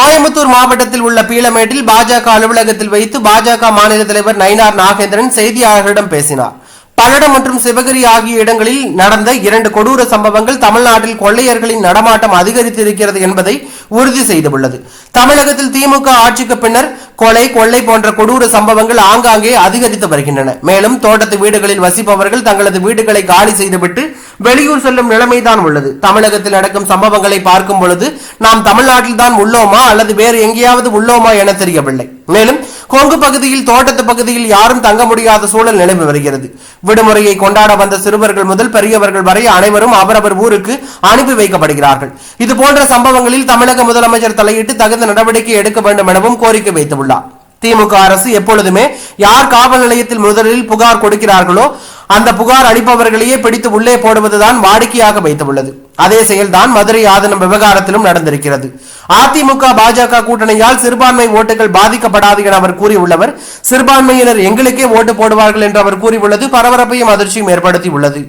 கோயம்புத்தூர் மாவட்டத்தில் உள்ள பீளமேட்டில் பாஜக அலுவலகத்தில் வைத்து பாஜக மாநில தலைவர் நயினார் நாகேந்திரன் செய்தியாளர்களிடம் பேசினார். பல்லடம் மற்றும் சிவகிரி ஆகிய இடங்களில் நடந்த இரண்டு கொடூர சம்பவங்கள் தமிழ்நாட்டில் கொள்ளையர்களின் நடமாட்டம் அதிகரித்திருக்கிறது என்பதை உறுதி செய்துள்ளது. தமிழகத்தில் திமுக ஆட்சிக்கு பின்னர் கொலை கொள்ளை போன்ற கொடூர சம்பவங்கள் ஆங்காங்கே அதிகரித்து வருகின்றன. மேலும் தோட்டத்து வீடுகளில் வசிப்பவர்கள் தங்களது வீடுகளை காலி செய்துவிட்டு வெளியூர் செல்லும் நிலைமைதான் உள்ளது. தமிழகத்தில் நடக்கும் சம்பவங்களை பார்க்கும் பொழுது நாம் தமிழ்நாட்டில் தான் உள்ளோமா அல்லது வேறு எங்கேயாவது உள்ளோமா என தெரியவில்லை. மேலும் கொங்கு பகுதியில் தோட்டத்து பகுதியில் யாரும் தங்க முடியாத சூழல் நிலவி வருகிறது. விடுமுறையை கொண்டாட வந்த சிறுவர்கள் முதல் பெரியவர்கள் வரை அனைவரும் அவரவர் ஊருக்கு அனுப்பி வைக்கப்படுகிறார்கள். இது போன்ற சம்பவங்களில் தமிழக முதலமைச்சர் தலையிட்டு தகுந்த நடவடிக்கை எடுக்க வேண்டும் எனவும் கோரிக்கை வைத்துள்ளார். திமுக அரசு எப்பொழுதுமே யார் காவல் நிலையத்தில் முதலில் புகார் கொடுக்கிறார்களோ அந்த புகார் அளிப்பவர்களையே பிடித்து உள்ளே போடுவதுதான் வாடிக்கையாக வைத்துள்ளது. அதே செயல்தான் மதுரை ஆதனம் விவகாரத்திலும் நடந்திருக்கிறது. அதிமுக பாஜக கூட்டணியால் சிறுபான்மை ஓட்டுகள் பாதிக்கப்படாது என அவர் கூறியுள்ளவர். சிறுபான்மையினர் எங்களுக்கே ஓட்டு போடுவார்கள் என்று அவர் கூறியுள்ளது. பரபரப்பையும் அதிர்ச்சியும் ஏற்படுத்தியுள்ளது.